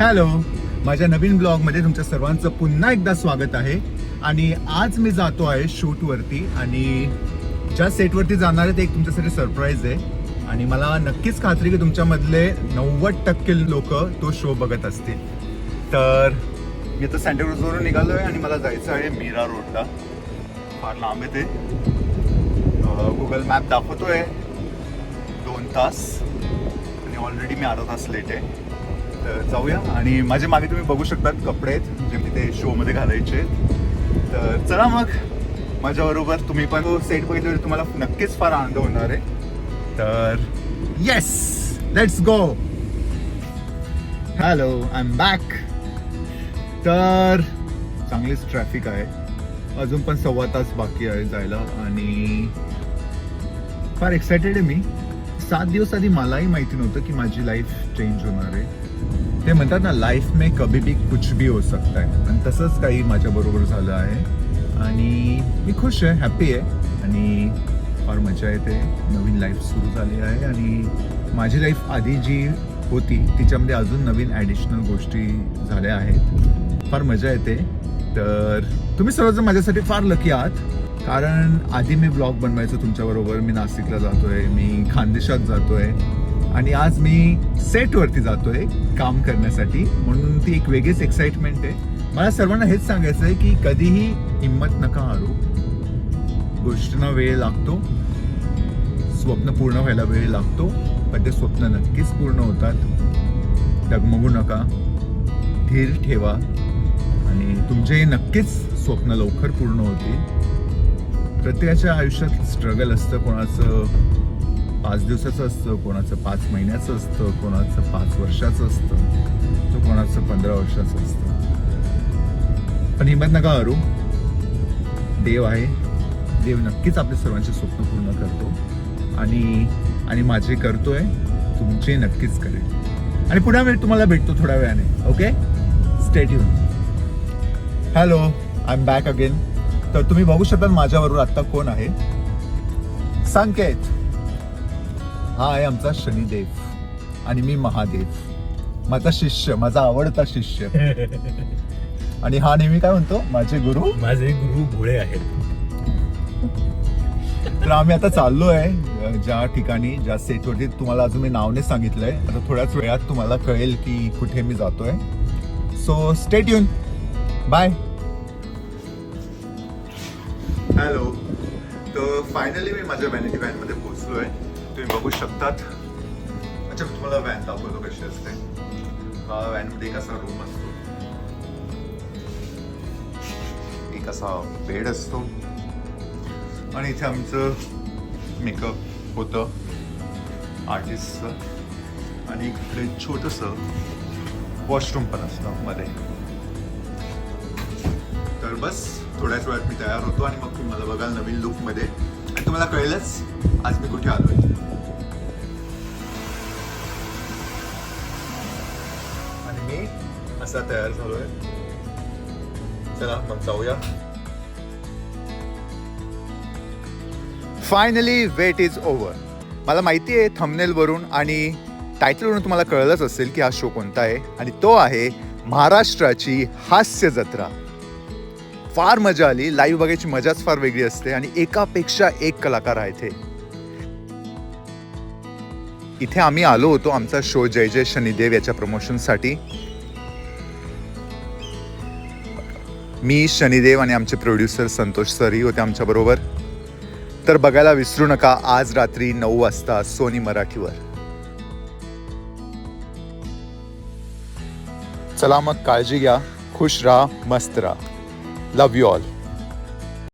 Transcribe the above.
Hello. माझ्या नवीन ब्लॉगमध्ये तुमच्या सर्वांचं पुन्हा एकदा स्वागत आहे. आणि आज मी जातो आहे शूटवरती आणि ज्या सेटवरती जाणार आहे ते एक तुमच्यासाठी सरप्राईज आहे. आणि मला नक्कीच खात्री की तुमच्यामधले नव्वद टक्के लोक तो शो बघत असतील. तर मी आता सँटाक्रूजवरून निघालो आहे आणि मला जायचं आहे मीरा रोडला. फार लांब आहे ते. गुगल मॅप दाखवतो आहे दोन तास. आणि ऑलरेडी मी अर्धा तास लेट आहे. तर जाऊया. आणि माझ्या मागे तुम्ही बघू शकतात कपडे आहेत जे मी ते शोमध्ये घालायचे तर चला मग. माझ्याबरोबर तुम्ही पण तो सेट बघितलं म्हणजे तुम्हाला नक्कीच फार आनंद होणार आहे. तर yes let's go hello I am back तर चांगलीच ट्रॅफिक आहे. अजून पण सव्वा तास बाकी आहे जायला आणि फार एक्सायटेड आहे मी. सात दिवस आधी मलाही माहिती नव्हतं की माझी लाईफ चेंज होणार आहे. ते म्हणतात ना लाईफ मे कभी भी कुछ भी हो सकता है. आणि तसंच काही माझ्याबरोबर झालं आहे. आणि मी खुश आहे हॅप्पी आहे. आणि फार मजा येते. नवीन लाईफ सुरू झाली आहे. आणि माझी लाईफ आधी जी होती तिच्यामध्ये अजून नवीन ॲडिशनल गोष्टी झाल्या आहेत. फार मजा येते. तर तुम्ही सर्वजण माझ्यासाठी फार लकी आहात. कारण आधी मी ब्लॉग बनवायचो तुमच्याबरोबर. मी नाशिकला जातोय मी खानदेशात जातोय आणि आज मी सेटवरती जातोय काम करण्यासाठी. म्हणून ती एक वेगळीच एक्साइटमेंट आहे. मला सर्वांना हेच सांगायचं आहे की कधीही हिंमत नका हारू. गोष्टींना वेळ लागतो. स्वप्न पूर्ण व्हायला वेळ लागतो. पण ते स्वप्न नक्कीच पूर्ण होतात. डगमगू नका. धीर ठेवा. आणि तुमचे नक्कीच स्वप्न लवकर पूर्ण होतील. प्रत्येकाच्या आयुष्यात स्ट्रगल असतं कोणाचं पाच दिवसाचं असतं कोणाचं पाच महिन्याचं असतं कोणाचं पाच वर्षाचं असतं तर कोणाचं पंधरा वर्षाचं असतं. पण हिंमत नका हरू देव आहे. देव नक्कीच आपले सर्वांचे स्वप्न पूर्ण करतो. आणि आणि माझे करतोय तुमचे नक्कीच करेल. आणि पुन्हा वेळ तुम्हाला भेटतो थोड्या वेळाने okay state hello I am back again तर तुम्ही बघू शकता माझ्याबरोबर आता कोण आहे. संकेत. हा आहे आमचा शनिदेव आणि मी महादेव. माझा शिष्य माझा आवडता शिष्य. आणि हा नेहमी काय म्हणतो? माझे गुरु. माझे गुरु भोळे आहेत. तर आम्ही आता चाललो आहे ज्या ठिकाणी ज्या सेटवरती तुम्हाला अजून मी नावने सांगितलंय. आता थोड्याच वेळात तुम्हाला कळेल की कुठे मी जातोय. सो स्टेट येऊन बाय हॅलो तर फायनली मी माझ्या व्हॅनिटी व्हॅनमध्ये पोचलो आहे तुम्ही बघू शकतात. अच्छा मी तुम्हाला व्हॅन दाखवतो कशी असते. व्हॅनमध्ये एक असा रूम असतो. एक असा बेड असतो. आणि इथे आमचं मेकअप होतं. आर्टिस्टचं आणि इकडे छोटंसं वॉशरूम पण असतं मध्ये. तर बस थोड्याच वेळात मी तयार होतो आणि मग तुम्ही मला बघाल नवीन लुकमध्ये आणि तुम्हाला कळेलच आज मी कुठे आलोय. आणि मी असा तयार झालोय. चला मग जाऊया. फायनली वेट इज ओव्हर मला माहिती आहे थंबनेलवरून आणि टायटलवरून तुम्हाला कळलंच असेल की हा शो कोणता आहे. आणि तो आहे महाराष्ट्राची हास्य जत्रा. फार मजा आली. लाईव्ह बघायची मजाच फार वेगळी असते आणि एकापेक्षा एक कलाकार आहे ते इथे आम्ही आलो होतो आमचा शो जय जय शनिदेव याच्या प्रमोशनसाठी. मी शनिदेव आणि आमचे प्रोड्युसर संतोष सरही होते आमच्याबरोबर. तर बघायला विसरू नका आज रात्री नऊ वाजता सोनी मराठीवर. चला मग काळजी घ्या खुश राहा मस्त राहा. Love you all.